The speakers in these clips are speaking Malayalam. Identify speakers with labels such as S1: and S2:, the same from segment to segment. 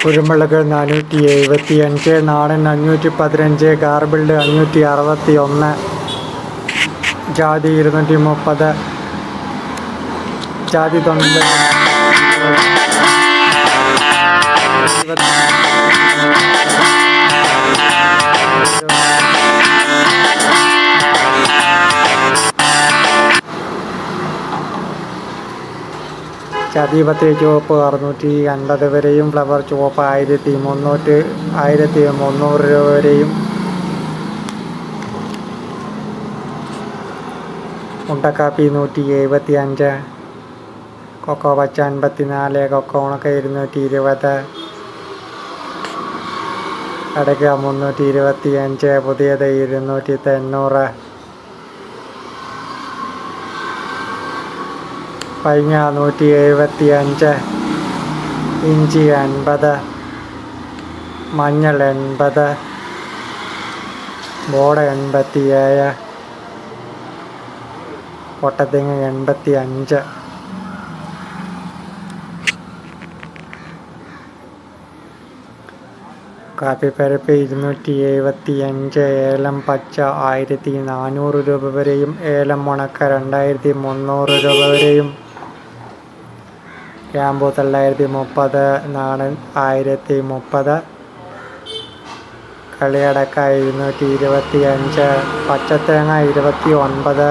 S1: കുരുമുളക് നാനൂറ്റി എഴുപത്തി അഞ്ച് നാടൻ അഞ്ഞൂറ്റി പതിനഞ്ച് ഗാർബിൾഡ് അഞ്ഞൂറ്റി അറുപത്തി ഒന്ന് ജാതി ഇരുന്നൂറ്റി മുപ്പത് ജാതി ചതീപത്തി ചുവപ്പ് അറുന്നൂറ്റി അൻപത് വരെയും ഫ്ലവർ ചുവപ്പ് ആയിരത്തി മുന്നൂറ്റി ആയിരത്തി മുന്നൂറ് രൂപ വരെയും. മുണ്ടക്കാപ്പി നൂറ്റി എഴുപത്തി അഞ്ച് കൊക്കോ പച്ച അൻപത്തി നാല് കൊക്കോ ഉണക്ക ഇരുന്നൂറ്റി ഇരുപത് അടയ്ക്ക മുന്നൂറ്റി ഇരുപത്തി അഞ്ച് പുതിയത് ഇരുന്നൂറ്റി തൊണ്ണൂറ്. പൈങ്ങ നൂറ്റി എഴുപത്തി അഞ്ച് ഇഞ്ചി അൻപത് മഞ്ഞൾ എൺപത് ബോട എൺപത്തി ഏഴ് പൊട്ടത്തേങ്ങ എൺപത്തി അഞ്ച് കാപ്പിപ്പരപ്പ് ഇരുന്നൂറ്റി എഴുപത്തി അഞ്ച് ഏലം പച്ച ആയിരത്തി നാനൂറ് രൂപ വരെയും ഏലം ഉണക്ക രണ്ടായിരത്തി മുന്നൂറ് രൂപ വരെയും. ക്യാമ്പു തൊള്ളായിരത്തി മുപ്പത് നാണൻ ആയിരത്തി മുപ്പത് കളിയടക്ക ഇരുന്നൂറ്റി ഇരുപത്തി അഞ്ച് പച്ചത്തേങ്ങ ഇരുപത്തി ഒൻപത്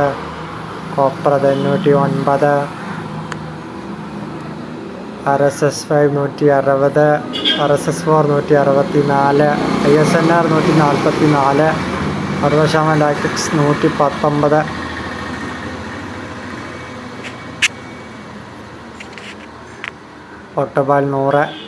S1: കൊപ്ര തൊണ്ണൂറ്റി ഒൻപത് ആർ എസ് എസ് ഫൈവ് നൂറ്റി അറുപത് ആർ എസ് എസ് ഫോർ നൂറ്റി അറുപത്തി നാല് ഐ എസ് എൻ ആർ നൂറ്റി നാൽപ്പത്തി നാല് അറുപത് ശതമാനം ലാക്ടിക്സ് നൂറ്റി പത്തൊമ്പത് ഒട്ടപാൽ നൂറ്.